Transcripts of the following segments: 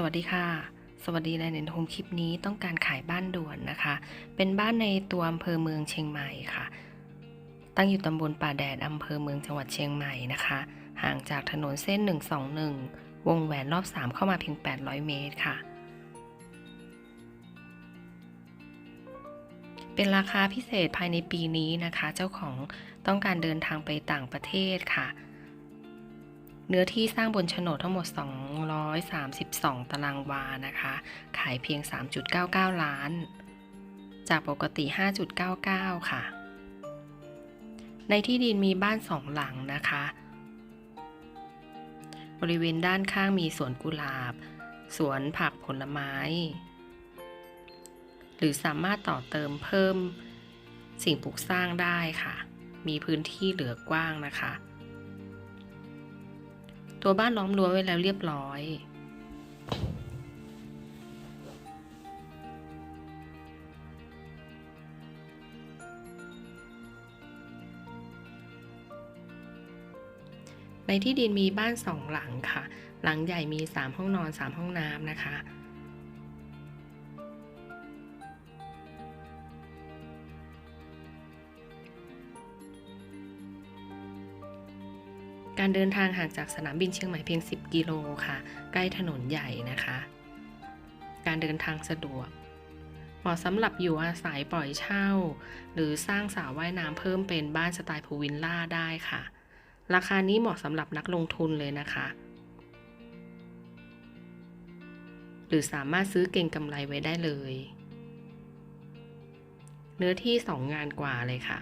สวัสดีค่ะ สวัสดีในเน็ตโฮมคลิปนี้ต้องการขายบ้านด่วนนะคะ เป็นบ้านในตัวอำเภอเมืองเชียงใหม่ค่ะ ตั้งอยู่ตำบลป่าแดดอำเภอเมืองจังหวัดเชียงใหม่นะคะ ห่างจากถนนเส้น 121 วงแหวนรอบ 3 เข้ามาเพียง 800 เมตรค่ะ เป็นราคาพิเศษภายในปีนี้นะคะ เจ้าของต้องการเดินทางไปต่างประเทศค่ะ เนื้อที่สร้างบนโฉนดทั้งหมด 232 ตารางวานะคะ ขายเพียง 3.99 ล้าน จากปกติ 5.99 ค่ะ ในที่ดินมีบ้านสองหลังนะคะ บริเวณด้านข้างมีสวนกุหลาบ สวนผักผลไม้ หรือสามารถต่อเติมเพิ่มสิ่งปลูกสร้างได้ค่ะ มีพื้นที่เหลือกว้างนะคะ ตัวบ้านล้อมรั้วไว้แล้วเรียบร้อย ในที่ดินมีบ้านสองหลังค่ะ หลังใหญ่มี 3 ห้องนอน 3 ห้องน้ำนะคะ การเดินทางห่างจากสนามบินเชียงใหม่เพียง 10 กิโลค่ะ ใกล้ถนนใหญ่นะคะ การเดินทางสะดวกเหมาะสำหรับอยู่อาศัยปล่อยเช่า หรือสร้างสระว่ายน้ำเพิ่มเป็นบ้านสไตล์พูวิลล่าได้ค่ะ ราคานี้เหมาะสำหรับนักลงทุนเลยนะคะ หรือสามารถซื้อเก่งกำไรไว้ได้เลย เนื้อที่ 2 งานกว่าเลยค่ะ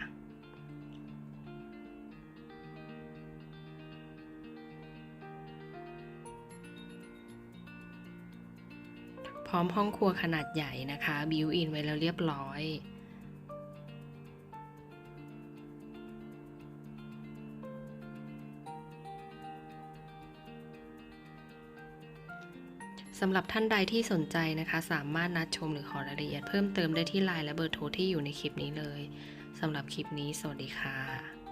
พร้อมห้องครัวขนาดใหญ่นะคะบิวอินไว้แล้วเรียบร้อยสำหรับท่านใดที่สนใจนะคะ สามารถนัดชมหรือขอรายละเอียดเพิ่มเติมได้ที่ไลน์และเบอร์โทรที่อยู่ในคลิปนี้เลยสำหรับคลิปนี้ สวัสดีค่ะ